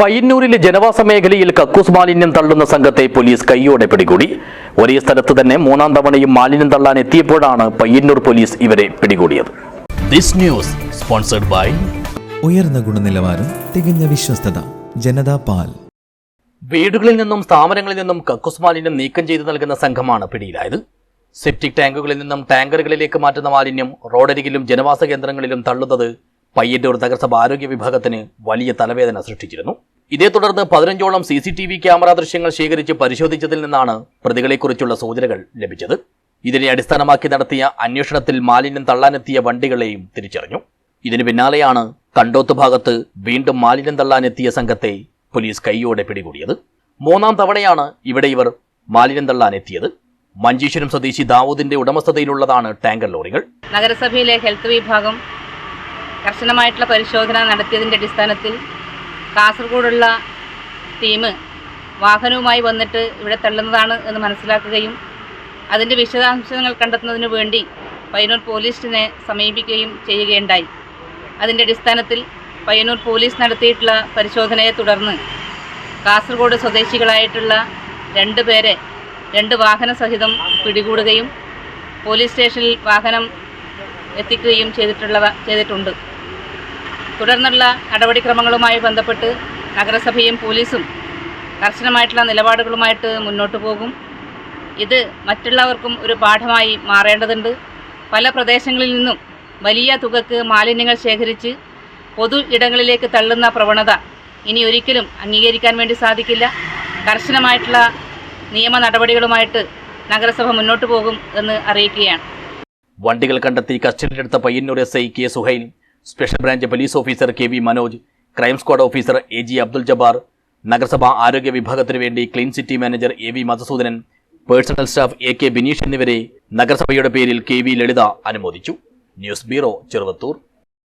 പയ്യന്നൂരിലെ ജനവാസ മേഖലയിൽ കക്കൂസ് മാലിന്യം തള്ളുന്ന സംഘത്തെ പോലീസ് കൈയോടെ പിടികൂടി. ഒരേ സ്ഥലത്ത് തന്നെ മൂന്നാം തവണയും മാലിന്യം തള്ളാൻ എത്തിയപ്പോഴാണ് പയ്യന്നൂർ പോലീസ് ഇവരെ പിടികൂടിയത്. ദിസ് ന്യൂസ് സ്പോൺസർഡ് ബൈ ഉയർന്ന ഗുണനിലവാരം തികഞ്ഞ വിശ്വസ്തത ജനതാ പാൽ. വീടുകളിൽ നിന്നും സ്ഥാപനങ്ങളിൽ നിന്നും കക്കൂസ് മാലിന്യം നീക്കം ചെയ്തു നൽകുന്ന സംഘമാണ് പിടിയിലായത്. സെപ്റ്റിക് ടാങ്കുകളിൽ നിന്നും ടാങ്കറുകളിലേക്ക് മാറ്റുന്ന മാലിന്യം റോഡരികിലും ജനവാസ കേന്ദ്രങ്ങളിലും തള്ളുന്നത് പയ്യന്നൂർ നഗരസഭ ആരോഗ്യ വിഭാഗത്തിന് വലിയ തലവേദന സൃഷ്ടിച്ചിരുന്നു. ഇതേ തുടർന്ന് പതിനഞ്ചോളം C C T V camera ദൃശ്യങ്ങൾ ശേഖരിച്ച് പരിശോധിച്ചതിൽ നിന്നാണ് പ്രതികളെക്കുറിച്ചുള്ള സൂചനകൾ ലഭിച്ചത്. ഇതിനെ അടിസ്ഥാനമാക്കി നടത്തിയ അന്വേഷണത്തിൽ മാലിന്യം തള്ളാനെത്തിയ വണ്ടികളെയും തിരിച്ചറിഞ്ഞു. ഇതിനു പിന്നാലെയാണ് കണ്ടോത്ത് ഭാഗത്ത് വീണ്ടും മാലിന്യം തള്ളാനെത്തിയ സംഘത്തെ പോലീസ് കൈയോടെ പിടികൂടിയത്. മൂന്നാം തവണയാണ് ഇവിടെ ഇവർ മാലിന്യം തള്ളാനെത്തിയത്. മഞ്ചേശ്വരം സ്വദേശി ദാവൂദിന്റെ ഉടമസ്ഥതയിലുള്ളതാണ് ടാങ്കർ ലോറികൾ. നഗരസഭയിലെ ഹെൽത്ത് വിഭാഗം കർശനമായിട്ടുള്ള പരിശോധന നടത്തിയതിന്റെ അടിസ്ഥാനത്തിൽ കാസർഗോഡുള്ള ടീം വാഹനവുമായി വന്നിട്ട് ഇവിടെ തള്ളുന്നതാണ് എന്ന് മനസ്സിലാക്കുകയും അതിന്റെ വിശദാംശങ്ങൾ കണ്ടെത്തുന്നതിന് വേണ്ടി പയ്യന്നൂർ പോലീസിനെ സമീപിക്കുകയും ചെയ്യുകയുണ്ടായി. അതിന്റെ അടിസ്ഥാനത്തിൽ പയ്യന്നൂർ പോലീസ് നടത്തിയിട്ടുള്ള പരിശോധനയെ തുടർന്ന് കാസർഗോഡ് സ്വദേശികളായിട്ടുള്ള രണ്ട് പേരെ രണ്ട് വാഹന സഹിതം പിടികൂടുകയും പോലീസ് സ്റ്റേഷനിൽ വാഹനം എത്തിക്കുകയും ചെയ്തിട്ടുള്ളവ ചെയ്തിട്ടുണ്ട്. തുടർന്നുള്ള നടപടിക്രമങ്ങളുമായി ബന്ധപ്പെട്ട് നഗരസഭയും പോലീസും കർശനമായിട്ടുള്ള നിലപാടുകളുമായിട്ട് മുന്നോട്ട് പോകും. ഇത് മറ്റുള്ളവർക്കും ഒരു പാഠമായി മാറേണ്ടതുണ്ട്. പല പ്രദേശങ്ങളിൽ നിന്നും വലിയ തുകക്ക് മാലിന്യങ്ങൾ ശേഖരിച്ച് പൊതു ഇടങ്ങളിലേക്ക് തള്ളുന്ന പ്രവണത ഇനി ഒരിക്കലും അംഗീകരിക്കാൻ വേണ്ടി സാധിക്കില്ല. കർശനമായിട്ടുള്ള നിയമ നടപടികളുമായിട്ട് നഗരസഭ മുന്നോട്ട് പോകും എന്ന് അറിയിക്കുകയാണ്. വണ്ടികൾ കണ്ടെത്തി കസ്റ്റഡിയിലെടുത്ത Payyanur S I K Suhail special branch police officer K V Manoj crime squad officer A G Abdul Jabbar നഗരസഭാ ആരോഗ്യ വിഭാഗത്തിനു വേണ്ടി clean city manager A V Madhusudanan personal staff A K Bineesh എന്നിവരെ നഗരസഭയുടെ പേരിൽ കെ വി ലളിത അനുമോദിച്ചു. News bureau Cheruvathur.